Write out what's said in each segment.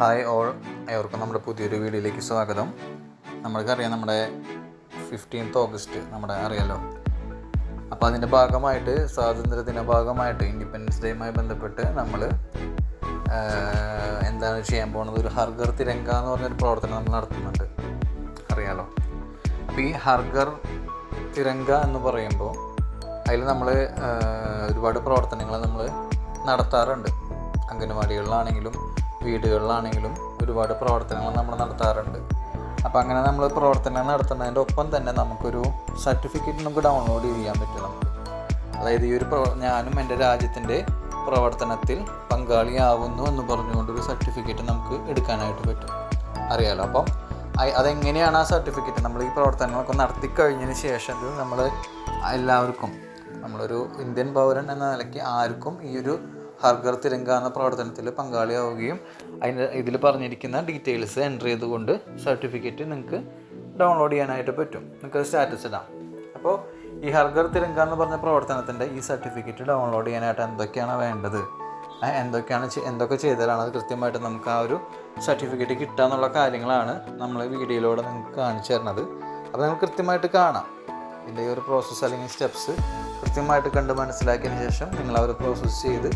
Hi all. അവർക്കും നമ്മുടെ പുതിയൊരു വീഡിയോയിലേക്ക് സ്വാഗതം. നമ്മൾക്കറിയാം നമ്മുടെ ഫിഫ്റ്റീൻത്ത് ഓഗസ്റ്റ് നമ്മുടെ അറിയാലോ. അപ്പോൾ അതിന്റെ ഭാഗമായിട്ട് സ്വാതന്ത്ര്യത്തിന്റെ ഭാഗമായിട്ട് ഇൻഡിപെൻഡൻസ് ഡേയുമായി ബന്ധപ്പെട്ട് നമ്മൾ എന്താണ് ചെയ്യാൻ പോകുന്നത്? ഒരു ഹർഗർ തിരങ്ക എന്ന് പറഞ്ഞൊരു പ്രവർത്തനം നമ്മൾ നടത്തുന്നുണ്ട്. അറിയാലോ. അപ്പോൾ ഈ ഹർഗർ തിരങ്ക എന്ന് പറയുമ്പോൾ അതിൽ നമ്മൾ ഒരുപാട് പ്രവർത്തനങ്ങൾ നമ്മൾ നടത്താറുണ്ട്. അംഗനവാടികളിലാണെങ്കിലും വീടുകളിലാണെങ്കിലും ഒരുപാട് പ്രവർത്തനങ്ങൾ നമ്മൾ നടത്താറുണ്ട്. അപ്പോൾ അങ്ങനെ നമ്മൾ പ്രവർത്തനങ്ങൾ നടത്തുന്നതിന്റെ ഒപ്പം തന്നെ നമുക്കൊരു സർട്ടിഫിക്കറ്റ് നമുക്ക് ഡൗൺലോഡ് ചെയ്യാൻ പറ്റും നമുക്ക്. അതായത് ഈ ഒരു ഞാനും എന്റെ രാജ്യത്തിന്റെ പ്രവർത്തനത്തിൽ പങ്കാളിയാവുന്നു എന്ന് പറഞ്ഞുകൊണ്ട് ഒരു സർട്ടിഫിക്കറ്റ് നമുക്ക് എടുക്കാനായിട്ട് പറ്റും. അറിയാലോ? അപ്പം അതെങ്ങനെയാണ് ആ സർട്ടിഫിക്കറ്റ് നമ്മൾ ഈ പ്രവർത്തനങ്ങളൊക്കെ നടത്തി കഴിഞ്ഞതിന് ശേഷം നമ്മൾ എല്ലാവർക്കും നമ്മളൊരു ഇന്ത്യൻ പൗരൻ എന്ന നിലയ്ക്ക് ആർക്കും ഈ ഒരു ഹർഗർ തിരങ്ക എന്ന പ്രവർത്തനത്തിൽ പങ്കാളിയാവുകയും അതിന്റെ ഇതിൽ പറഞ്ഞിരിക്കുന്ന ഡീറ്റെയിൽസ് എന്റർ ചെയ്തുകൊണ്ട് സർട്ടിഫിക്കറ്റ് നിങ്ങൾക്ക് ഡൗൺലോഡ് ചെയ്യാനായിട്ട് പറ്റും. നിങ്ങൾക്ക് സ്റ്റാറ്റസ് ഇടാം. അപ്പോൾ ഈ ഹർഗർ തിരങ്ക എന്ന് പറഞ്ഞ പ്രവർത്തനത്തിന്റെ ഈ സർട്ടിഫിക്കറ്റ് ഡൗൺലോഡ് ചെയ്യാനായിട്ട് എന്തൊക്കെയാണ് വേണ്ടത്? എന്തൊക്കെയാണ് എന്തൊക്കെ ചെയ്താലാണ് അത് കൃത്യമായിട്ട് നമുക്ക് ആ ഒരു സർട്ടിഫിക്കറ്റ് കിട്ടുക എന്നുള്ള കാര്യങ്ങളാണ് നമ്മൾ വീഡിയോയിലൂടെ നിങ്ങൾക്ക് കാണിച്ചു തരുന്നത്. അപ്പോൾ നിങ്ങൾ കൃത്യമായിട്ട് കാണാം. ഇതിന്റെ ഈ ഒരു പ്രോസസ്സ് അല്ലെങ്കിൽ സ്റ്റെപ്സ് കൃത്യമായിട്ട് കണ്ട് മനസ്സിലാക്കിയതിന് ശേഷം നിങ്ങൾ അവരെ പ്രോസസ്സ് ചെയ്ത്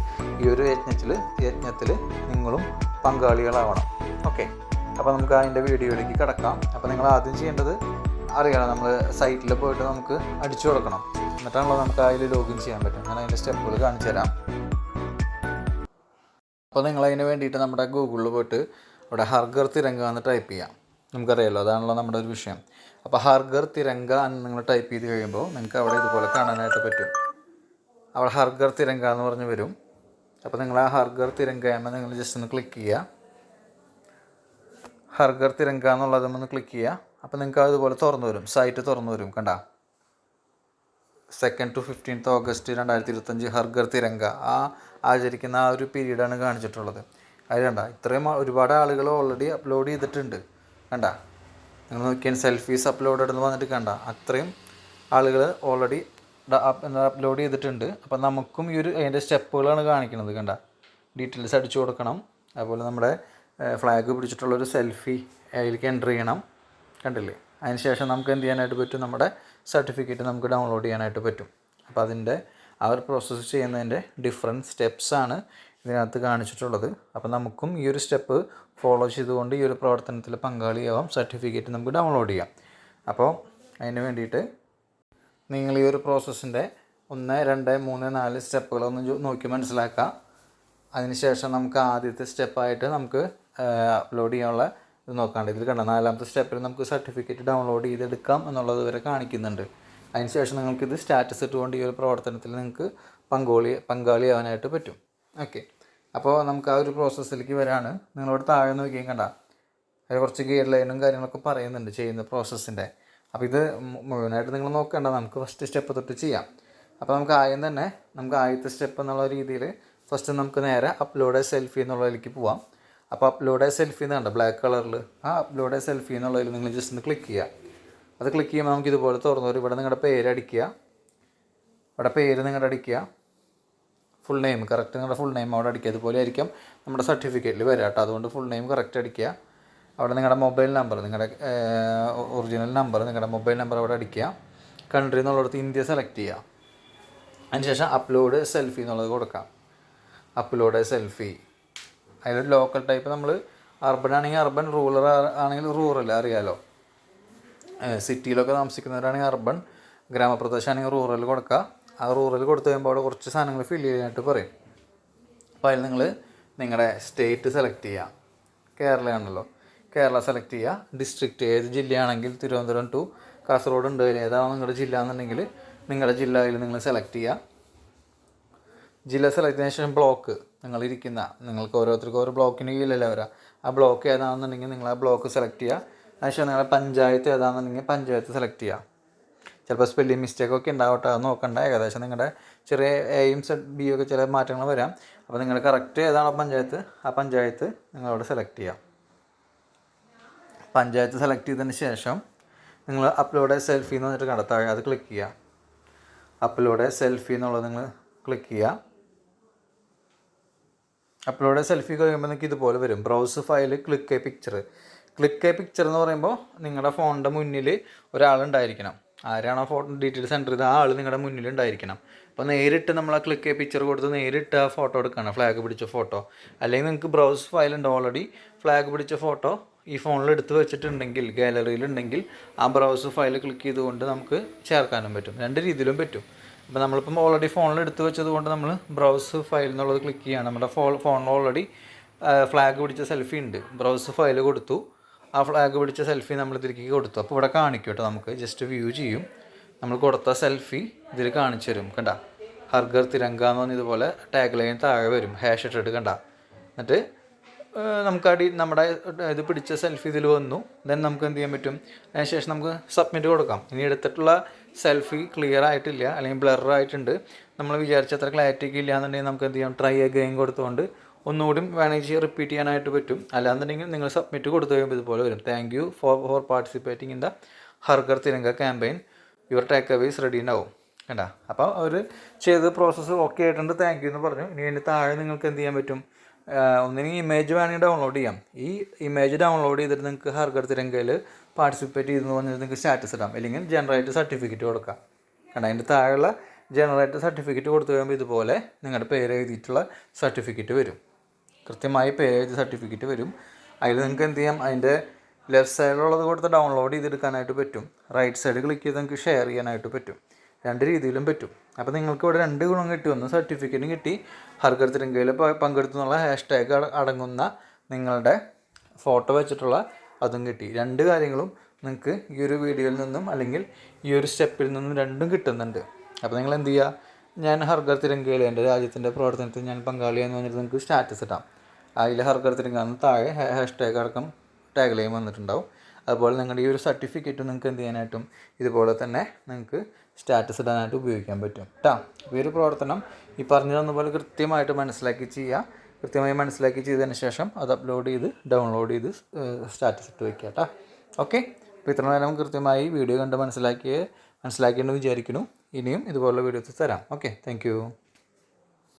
ഈ ഒരു യജ്ഞത്തിൽ യജ്ഞത്തിൽ നിങ്ങളും പങ്കാളികളാവണം. ഓക്കെ അപ്പോൾ നമുക്ക് അതിന്റെ വീഡിയോയിലേക്ക് കിടക്കാം. അപ്പോൾ നിങ്ങൾ ആദ്യം ചെയ്യേണ്ടത് അറിയണം നമ്മൾ സൈറ്റിൽ പോയിട്ട് നമുക്ക് അടിച്ചു കൊടുക്കണം. എന്നിട്ടാണല്ലോ നമുക്ക് അതിൽ ലോഗിൻ ചെയ്യാൻ പറ്റും. ഞാൻ അതിന്റെ സ്റ്റെപ്പുകൾ കാണിച്ചു തരാം. അപ്പോൾ നിങ്ങൾ അതിന് വേണ്ടിയിട്ട് നമ്മുടെ ഗൂഗിളിൽ പോയിട്ട് അവിടെ ഹർഗർ തിരങ്ക എന്ന് ടൈപ്പ് ചെയ്യാം. നമുക്കറിയാലോ അതാണല്ലോ നമ്മുടെ ഒരു വിഷയം. അപ്പോൾ ഹർഗർ തിരങ്ക എന്ന് നിങ്ങൾ ടൈപ്പ് ചെയ്ത് കഴിയുമ്പോൾ നിങ്ങൾക്ക് അവിടെ ഇതുപോലെ കാണാനായിട്ട് പറ്റും. അവിടെ ഹർഗർ തിരങ്ക എന്ന് പറഞ്ഞ് വരും. അപ്പോൾ നിങ്ങൾ ആ ഹർഗർ തിരങ്കയമ്മ നിങ്ങൾ ജസ്റ്റ് ഒന്ന് ക്ലിക്ക് ചെയ്യുക. ഹർഗർ തിരങ്ക എന്നുള്ളത് ഒന്ന് ക്ലിക്ക് ചെയ്യുക. അപ്പോൾ നിങ്ങൾക്ക് അതുപോലെ തുറന്നു വരും. സൈറ്റ് തുറന്നു വരും കണ്ട? സെക്കൻഡ് ടു ഫിഫ്റ്റീൻത്ത് ഓഗസ്റ്റ് രണ്ടായിരത്തി ഇരുപത്തഞ്ച് ഹർഗർ തിരങ്ക. ആ ആചരിക്കുന്ന ആ ഒരു പീരീഡാണ് കാണിച്ചിട്ടുള്ളത്. അത് ഇത്രയും ഒരുപാട് ആളുകൾ ഓൾറെഡി അപ്ലോഡ് ചെയ്തിട്ടുണ്ട്. കണ്ട? നിങ്ങൾ നോക്കിയാൽ സെൽഫീസ് അപ്ലോഡ് എന്ന് വന്നിട്ട് കണ്ട? അത്രയും ആളുകൾ ഓൾറെഡി അപ്ലോഡ് ചെയ്തിട്ടുണ്ട്. അപ്പം നമുക്കും ഈ ഒരു അതിന്റെ സ്റ്റെപ്പുകളാണ് കാണിക്കുന്നത് കണ്ട? ഡീറ്റെയിൽസ് അടിച്ചു കൊടുക്കണം. അതുപോലെ നമ്മുടെ ഫ്ലാഗ് പിടിച്ചിട്ടുള്ളൊരു സെൽഫി അതിലേക്ക് എന്റർ ചെയ്യണം. കണ്ടില്ലേ? അതിന് ശേഷം നമുക്ക് എന്ത് ചെയ്യാനായിട്ട് പറ്റും? നമ്മുടെ സർട്ടിഫിക്കറ്റ് നമുക്ക് ഡൗൺലോഡ് ചെയ്യാനായിട്ട് പറ്റും. അപ്പോൾ അതിന്റെ ആ ഒരു പ്രോസസ്സ് ചെയ്യുന്നതിന്റെ ഡിഫറെന്റ് സ്റ്റെപ്സാണ് ഇതിനകത്ത് കാണിച്ചിട്ടുള്ളത്. അപ്പോൾ നമുക്കും ഈ ഒരു സ്റ്റെപ്പ് ഫോളോ ചെയ്തുകൊണ്ട് ഈ ഒരു പ്രവർത്തനത്തിൽ പങ്കാളിയാവാം. സർട്ടിഫിക്കറ്റ് നമുക്ക് ഡൗൺലോഡ് ചെയ്യാം. അപ്പോൾ അതിന് വേണ്ടിയിട്ട് നിങ്ങൾ ഈ ഒരു പ്രോസസ്സിന്റെ ഒന്ന് രണ്ട് മൂന്ന് നാല് സ്റ്റെപ്പുകളൊന്ന് നോക്കി മനസ്സിലാക്കുക അതിനുശേഷം നമുക്ക് ആദ്യത്തെ സ്റ്റെപ്പായിട്ട് നമുക്ക് അപ്ലോഡ് ചെയ്യാനുള്ള ഇത് നോക്കാണ്ട്. ഇതിൽ കണ്ട നാലാമത്തെ സ്റ്റെപ്പിൽ നമുക്ക് സർട്ടിഫിക്കറ്റ് ഡൗൺലോഡ് ചെയ്തെടുക്കാം എന്നുള്ളത് വരെ കാണിക്കുന്നുണ്ട്. അതിനുശേഷം നിങ്ങൾക്കിത് സ്റ്റാറ്റസ് ഇട്ടുകൊണ്ട് ഈ ഒരു പ്രവർത്തനത്തിൽ നിങ്ങൾക്ക് പങ്കാളി പങ്കാളിയാവാനായിട്ട് പറ്റും. ഓക്കെ അപ്പോൾ നമുക്ക് ആ ഒരു പ്രോസസ്സിലേക്ക് വരാണ്. നിങ്ങളോട് താഴെ നോക്കിയും കണ്ട. അതിൽ കുറച്ച് ഗൈഡ് ലൈനും കാര്യങ്ങളൊക്കെ പറയുന്നുണ്ട് ചെയ്യുന്ന പ്രോസസ്സിന്റെ അപ്പോൾ ഇത് മുഴുവനായിട്ട് നിങ്ങൾ നോക്കണ്ട. നമുക്ക് ഫസ്റ്റ് സ്റ്റെപ്പ് തൊട്ട് ചെയ്യാം. അപ്പോൾ നമുക്ക് ആദ്യം തന്നെ നമുക്ക് ആദ്യത്തെ സ്റ്റെപ്പ് എന്നുള്ള രീതിയിൽ ഫസ്റ്റ് നമുക്ക് നേരെ അപ്ലോഡ് സെൽഫി എന്നുള്ളതിലേക്ക് പോവാം. അപ്പോൾ അപ്ലോഡ് സെൽഫി എന്ന് കണ്ട? ബ്ലാക്ക് കളറിൽ ആ അപ്ലോഡ് സെൽഫി എന്നുള്ളതിൽ നിങ്ങൾ ജസ്റ്റ് ഒന്ന് ക്ലിക്ക് ചെയ്യുക അത് ക്ലിക്ക് ചെയ്യുമ്പോൾ നമുക്ക് ഇതുപോലെ തുറന്നു ഇവിടെ നിങ്ങളുടെ പേര് അടിക്കുക. ഇവിടെ പേര് നിങ്ങളുടെ അടിക്കുക. ഫുൾ നെയിം കറക്റ്റ് നിങ്ങളുടെ ഫുൾ നെയിം അവിടെ അടിക്കുക. അതുപോലെ ആയിരിക്കും നമ്മുടെ സർട്ടിഫിക്കറ്റിൽ വരിക കേട്ടോ. അതുകൊണ്ട് ഫുൾ നെയിം കറക്റ്റ് അടിക്കുക. അവിടെ നിങ്ങളുടെ മൊബൈൽ നമ്പർ നിങ്ങളുടെ ഒറിജിനൽ നമ്പർ നിങ്ങളുടെ മൊബൈൽ നമ്പർ അവിടെ അടിക്കുക. കൺട്രി എന്നുള്ളിടത്ത് ഇന്ത്യ സെലക്ട് ചെയ്യുക. അതിനുശേഷം അപ്ലോഡ് സെൽഫി എന്നുള്ളത് കൊടുക്കാം അപ്ലോഡ് സെൽഫി അതിൽ ലോക്കൽ ടൈപ്പ് നമ്മൾ അർബൻ ആണെങ്കിൽ അർബൻ റൂറൽ ആണെങ്കിൽ റൂറൽ അറിയാലോ. സിറ്റിയിലൊക്കെ താമസിക്കുന്നവരാണെങ്കിൽ അർബൻ ഗ്രാമപ്രദേശമാണെങ്കിൽ റൂറൽ കൊടുക്കുക. ആ റൂറൽ കൊടുത്തു കഴിയുമ്പോൾ അവിടെ കുറച്ച് സാധനങ്ങൾ ഫില്ല് ചെയ്യാനായിട്ട് പറയും. അപ്പോൾ അതിൽ നിങ്ങൾ നിങ്ങളുടെ സ്റ്റേറ്റ് സെലക്ട് ചെയ്യുക കേരളയാണല്ലോ. കേരള സെലക്ട് ചെയ്യുക ഡിസ്ട്രിക്റ്റ് ഏത് ജില്ലയാണെങ്കിൽ തിരുവനന്തപുരം ടു കാസർഗോഡ് ഉണ്ട്. ഏതാണ് നിങ്ങളുടെ ജില്ല എന്നുണ്ടെങ്കിൽ നിങ്ങളുടെ ജില്ലയിൽ നിങ്ങൾ സെലക്ട് ചെയ്യുക ജില്ല സെലക്ട് ചെയ്തതിനു ശേഷം ബ്ലോക്ക് നിങ്ങളിരിക്കുന്ന നിങ്ങൾക്ക് ഓരോരുത്തർക്കും ഓരോ ബ്ലോക്കിന് കീഴിലല്ലേ വരാം. ആ ബ്ലോക്ക് ഏതാണെന്നുണ്ടെങ്കിൽ നിങ്ങൾ ആ ബ്ലോക്ക് സെലക്ട് ചെയ്യുക അതിനുശേഷം നിങ്ങളുടെ പഞ്ചായത്ത് ഏതാണെന്നുണ്ടെങ്കിൽ പഞ്ചായത്ത് സെലക്ട് ചെയ്യുക ചിലപ്പോൾ സ്പെല്ലിംഗ് മിസ്റ്റേക്ക് ഒക്കെ ഉണ്ടാവട്ടെ അത് നോക്കണ്ട. ഏകദേശം നിങ്ങളുടെ ചെറിയ എയും സെഡ് ബി ഒക്കെ ചില മാറ്റങ്ങൾ വരാം. അപ്പോൾ നിങ്ങൾ കറക്റ്റ് ഏതാണോ പഞ്ചായത്ത്? ആ പഞ്ചായത്ത് നിങ്ങളവിടെ സെലക്ട് ചെയ്യാം. പഞ്ചായത്ത് സെലക്ട് ചെയ്തതിന് ശേഷം നിങ്ങൾ അപ്ലോഡ് സെൽഫി എന്ന് പറഞ്ഞിട്ട് കണ്ടെത്താം അത് ക്ലിക്ക് ചെയ്യുക അപ്ലോഡ് സെൽഫി എന്നുള്ളത് നിങ്ങൾ ക്ലിക്ക് ചെയ്യുക അപ്ലോഡ് സെൽഫി കഴിയുമ്പോൾ നിങ്ങൾക്ക് ഇതുപോലെ വരും. Browse file click a picture click a picture എന്ന് പറയുമ്പോൾ നിങ്ങളുടെ ഫോണിന്റെ മുന്നിൽ ഒരാളുണ്ടായിരിക്കണം. ആരാണോ ഫോട്ടോ ഡീറ്റെയിൽസ് എന്റർ ചെയ്ത് ആ ആൾ നിങ്ങളുടെ മുന്നിൽ ഉണ്ടായിരിക്കണം അപ്പോൾ നേരിട്ട് നമ്മൾ ആ ക്ലിക്ക് ചെയ്ത് പിക്ചർ കൊടുത്ത് നേരിട്ട് ആ ഫോട്ടോ എടുക്കണം. ഫ്ലാഗ് പിടിച്ച ഫോട്ടോ അല്ലെങ്കിൽ നിങ്ങൾക്ക് ബ്രൗസ് ഫയൽ ഉണ്ട് ഓൾറെഡി ഫ്ലാഗ് പിടിച്ച ഫോട്ടോ ഈ ഫോണിൽ എടുത്ത് വെച്ചിട്ടുണ്ടെങ്കിൽ ഗാലറിയിലുണ്ടെങ്കിൽ ആ ബ്രൗസ് ഫയൽ ക്ലിക്ക് ചെയ്തുകൊണ്ട് നമുക്ക് ചേർക്കാനും പറ്റും. രണ്ട് രീതിയിലും പറ്റും. അപ്പോൾ നമ്മളിപ്പം ഓൾറെഡി ഫോണിൽ എടുത്ത് വെച്ചത് കൊണ്ട് നമ്മൾ ബ്രൗസ് ഫയൽ എന്നുള്ളത് ക്ലിക്ക് ചെയ്യുകയാണ് നമ്മുടെ ഫോ ഫോണിൽ ഓൾറെഡി ഫ്ലാഗ് പിടിച്ച സെൽഫി ഉണ്ട്. ബ്രൗസ് ഫയൽ കൊടുത്തു. ആ ഫ്ലാഗ് പിടിച്ച സെൽഫി നമ്മൾ ഇതിലേക്ക് കൊടുത്തു. അപ്പോൾ ഇവിടെ കാണിക്കും കേട്ടോ നമുക്ക്. ജസ്റ്റ് വ്യൂ ചെയ്യും. നമ്മൾ കൊടുത്ത സെൽഫി ഇതിൽ കാണിച്ചു തരും. കണ്ട? ഹർഗർ തിരങ്ക എന്ന് പറഞ്ഞ ഇതുപോലെ ടാഗ് ലൈൻ താഴെ വരും. ഹാഷ് ഇട്ടിട്ട് കണ്ട? എന്നിട്ട് നമുക്ക് അടി നമ്മുടെ ഇത് പിടിച്ച സെൽഫി ഇതിൽ വന്നു. ദെൻ നമുക്ക് എന്ത് ചെയ്യാൻ പറ്റും? അതിനുശേഷം നമുക്ക് സബ്മിറ്റ് കൊടുക്കാം. ഇനി എടുത്തിട്ടുള്ള സെൽഫി ക്ലിയർ ആയിട്ടില്ല. അല്ലെങ്കിൽ ബ്ലർ ആയിട്ടുണ്ട്. നമ്മൾ വിചാരിച്ച അത്ര ക്ലാരിറ്റിക്ക് ഇല്ല എന്നുണ്ടെങ്കിൽ നമുക്ക് എന്ത് ചെയ്യാം? ട്രൈ അഗൈൻ കൊടുത്തുകൊണ്ട് ഒന്നുകൂടി വേണമെങ്കിൽ റിപ്പീറ്റ് ചെയ്യാനായിട്ട് പറ്റും. അല്ലാന്നുണ്ടെങ്കിൽ നിങ്ങൾ സബ്മിറ്റ് കൊടുത്തു കഴിയുമ്പോൾ ഇതുപോലെ വരും. Thank you for for participating in the ഹർഗർ Tiranga campaign your take always ready ഉണ്ടാവും കണ്ട? അപ്പോൾ അവർ ചെയ്ത പ്രോസസ്സ് ഓക്കെ ആയിട്ടുണ്ട്. താങ്ക് യു എന്ന് പറഞ്ഞു. ഇനി അതിന്റെ താഴെ നിങ്ങൾക്ക് എന്ത് ചെയ്യാൻ പറ്റും? ഒന്നിനും ഇമേജ് വേണമെങ്കിൽ ഡൗൺലോഡ് ചെയ്യാം. ഈ ഇമേജ് ഡൗൺലോഡ് ചെയ്തിട്ട് നിങ്ങൾക്ക് ഹർഗർ തിരങ്കയിൽ പാർട്ടിസിപ്പേറ്റ് ചെയ്തെന്ന് പറഞ്ഞിട്ട് നിങ്ങൾക്ക് സ്റ്റാറ്റസ് ഇടാം. അല്ലെങ്കിൽ ജനറേറ്റ് സർട്ടിഫിക്കറ്റ് കൊടുക്കാം. കാരണം അതിന്റെ താഴെയുള്ള ജനറേറ്റ് സർട്ടിഫിക്കറ്റ് കൊടുത്തു കഴിയുമ്പോൾ ഇതുപോലെ നിങ്ങളുടെ പേര് എഴുതിയിട്ടുള്ള സർട്ടിഫിക്കറ്റ് വരും. കൃത്യമായി എഴുതിയ സർട്ടിഫിക്കറ്റ് വരും. അതിൽ നിങ്ങൾക്ക് എന്ത് ചെയ്യാം? അതിന്റെ ലെഫ്റ്റ് സൈഡിലുള്ളത് കൊടുത്ത് ഡൗൺലോഡ് ചെയ്തെടുക്കാനായിട്ട് പറ്റും. റൈറ്റ് സൈഡ് ക്ലിക്ക് ചെയ്ത് നിങ്ങൾക്ക് ഷെയർ ചെയ്യാനായിട്ട് പറ്റും. രണ്ട് രീതിയിലും പറ്റും. അപ്പോൾ നിങ്ങൾക്ക് ഇവിടെ രണ്ട് ഗുണം കിട്ടി. ഒന്ന് സർട്ടിഫിക്കറ്റും കിട്ടി. ഹർഗർ തിരങ്കയിൽ പങ്കെടുത്തു എന്നുള്ള ഹാഷ് ടാഗ് അടങ്ങുന്ന നിങ്ങളുടെ ഫോട്ടോ വെച്ചിട്ടുള്ള അതും കിട്ടി. രണ്ട് കാര്യങ്ങളും നിങ്ങൾക്ക് ഈ ഒരു വീഡിയോയിൽ നിന്നും അല്ലെങ്കിൽ ഈ ഒരു സ്റ്റെപ്പിൽ നിന്നും രണ്ടും കിട്ടുന്നുണ്ട്. അപ്പോൾ നിങ്ങൾ എന്ത് ചെയ്യുക? ഞാൻ ഹർഗർ തിരങ്കയിൽ എന്റെ രാജ്യത്തിന്റെ പ്രവർത്തനത്തിൽ ഞാൻ പങ്കാളിയെന്ന് പറഞ്ഞിട്ട് നിങ്ങൾക്ക് സ്റ്റാറ്റസ് ഇടാം. അതിൽ ഹർഗർ തിരങ്ക എന്ന് താഴെ ഹാഷ് ടാഗ് അടക്കം ടാഗ് വന്നിട്ടുണ്ടാവും. അതുപോലെ നിങ്ങളുടെ ഈ ഒരു സർട്ടിഫിക്കറ്റ് നിങ്ങൾക്ക് എന്ത് ചെയ്യാനായിട്ടും ഇതുപോലെ തന്നെ നിങ്ങൾക്ക് സ്റ്റാറ്റസ് ഇടാനായിട്ട് ഉപയോഗിക്കാൻ പറ്റും. കേട്ടോ ഈ ഒരു പ്രവർത്തനം ഈ പറഞ്ഞു തന്ന കൃത്യമായിട്ട് മനസ്സിലാക്കി ചെയ്യുക. കൃത്യമായി മനസ്സിലാക്കി ചെയ്തതിന് ശേഷം അത് അപ്ലോഡ് ചെയ്ത് ഡൗൺലോഡ് ചെയ്ത് സ്റ്റാറ്റസ് ഇട്ട് വയ്ക്കുക കേട്ടോ ഓക്കെ അപ്പോൾ ഇത്ര നേരം കൃത്യമായി വീഡിയോ കണ്ട് മനസ്സിലാക്കിയ മനസ്സിലാക്കിയെന്ന് വിചാരിക്കുന്നു. ഇനിയും ഇതുപോലുള്ള വീഡിയോസ് തരാം. Okay thank